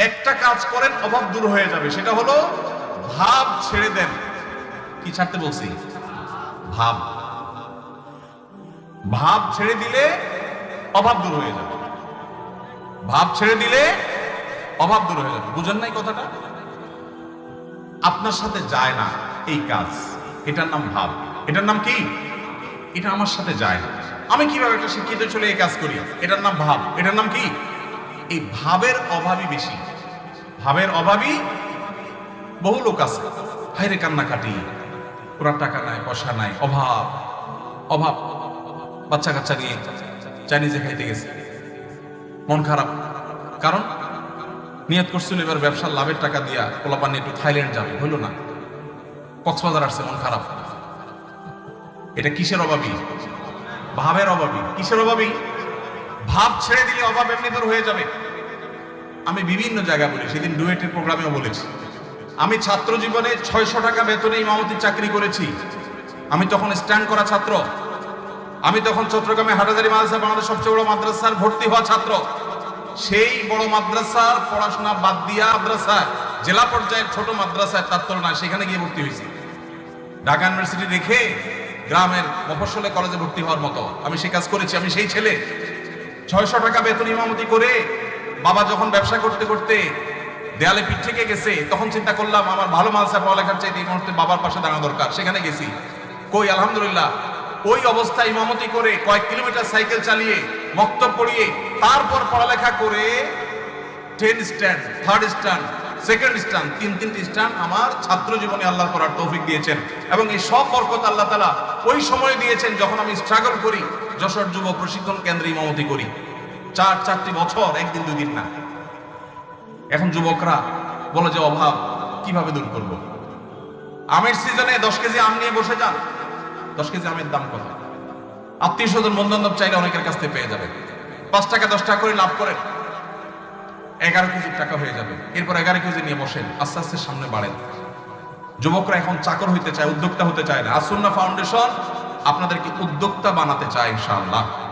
একটা কাজ করেন, অভাব দূর হয়ে যাবে। সেটা হলো, ভাব ছেড়ে দেন। কি ছাড়তে বলছি? ভাব। ভাব ছেড়ে দিলে অভাব দূর হয়ে যাবে। ভাব ছেড়ে দিলে অভাব দূর হয়ে যাবে। বুঝেন নাই কথাটা? আপনার সাথে যায় না এই কাজ। এটার নাম ভাব। এটার নাম কি? এটা আমার সাথে যায় না। আমি কীভাবে একটা শিক্ষিত চলে এই কাজ করি? এটার নাম ভাব। এটার নাম কি? এই ভাবের অভাবই বেশি। ভাবের অভাবই বহু লোক আছে। হাইরে কান্নাকাটি, ওরা টাকা নাই, পয়সা নাই, অভাব অভাব। বাচ্চা কাচ্চা নিয়ে চাইনিজে খাইতে গেছে। মন খারাপ। কারণ নিয়ত করছিল এবার ব্যবসার লাভের টাকা দিয়া পোলাপানি একটু থাইল্যান্ড যাবে, হইল না। কক্সবাজার আসছে, মন খারাপ। এটা কিসের অভাবই? ভাবের অভাবই। কিসের অভাবী ভাব ছেড়ে দিলে অভাব এমনি তোর হয়ে যাবে। আমি বিভিন্ন জায়গায় বলি, সেদিন ডুয়েটের প্রোগ্রামেও বলেছি। আমি ছাত্র জীবনে ছয়শো টাকা বেতনে ইমামতির চাকরি করেছি। আমি তখন স্ট্যান্ড করা ছাত্র। আমি তখন চট্টগ্রামে হাটাজারি মাদ্রাসা, বাংলাদেশ সবচেয়ে বড় মাদ্রাসার ভর্তি হওয়া ছাত্র। সেই বড় মাদ্রাসার পড়াশোনা বাদ দিয়া মাদ্রাসায়, জেলা পর্যায়ের ছোট মাদ্রাসায় তার তুলনায় সেখানে গিয়ে ভর্তি হয়েছি। ঢাকা ইউনিভার্সিটি রেখে গ্রামের মফস্বলে কলেজে ভর্তি হওয়ার মতো। আমি সেই কাজ করেছি, আমি সেই ছেলে। ছয়শো টাকা বেতন ইমামতি করে বাবা যখন ব্যবসা করতে করতে দেয়ালে পিঠ থেকে গেছে, তখন চিন্তা করলাম, আমার ভালো মালসা পড়ালেখার চাইতে এই মুহূর্তে বাবার পাশে দাঁড়ানো দরকার। সেখানে গেছি। কই, আলহামদুলিল্লাহ। ওই অবস্থায় ইমামতি করে কয়েক কিলোমিটার সাইকেল চালিয়ে, মক্তব পড়িয়ে, তারপর পড়ালেখা করে ten stand third stand second stand তিন তিনটি স্ট্যান্ড আমার ছাত্র জীবনে আল্লাহ করার তৌফিক দিয়েছেন। এবং এই সব বরকত আল্লাহ তালা ওই সময় দিয়েছেন যখন আমি স্ট্রাগল করি, যশোর যুব প্রশিক্ষণ কেন্দ্রে ইমামতি করি। চার, চারটি বছর, একদিন, দুই দিন না। এখন যুবকরা বলে যে, অভাব, কীভাবে দূর করব? আমের সিজনে দশ কেজি আম নিয়ে বসে যান। দশ কেজি আমের দাম কত? আত্মীয় স্বজন বন্ধু চাইলে অনেকের কাছ থেকে পেয়ে যাবে। পাঁচ টাকা, দশ টাকা করে লাভ করেন। এগারো কেজির টাকা হয়ে যাবে। এরপর এগারো কেজি নিয়ে বসেন। আস্তে আস্তে সামনে বাড়েন। যুবকরা এখন চাকর হইতে চায়, উদ্যোক্তা হতে চায় না। আসুন্না ফাউন্ডেশন আপনাদেরকে উদ্যোক্তা বানাতে চায়, ইনশাআল্লাহ।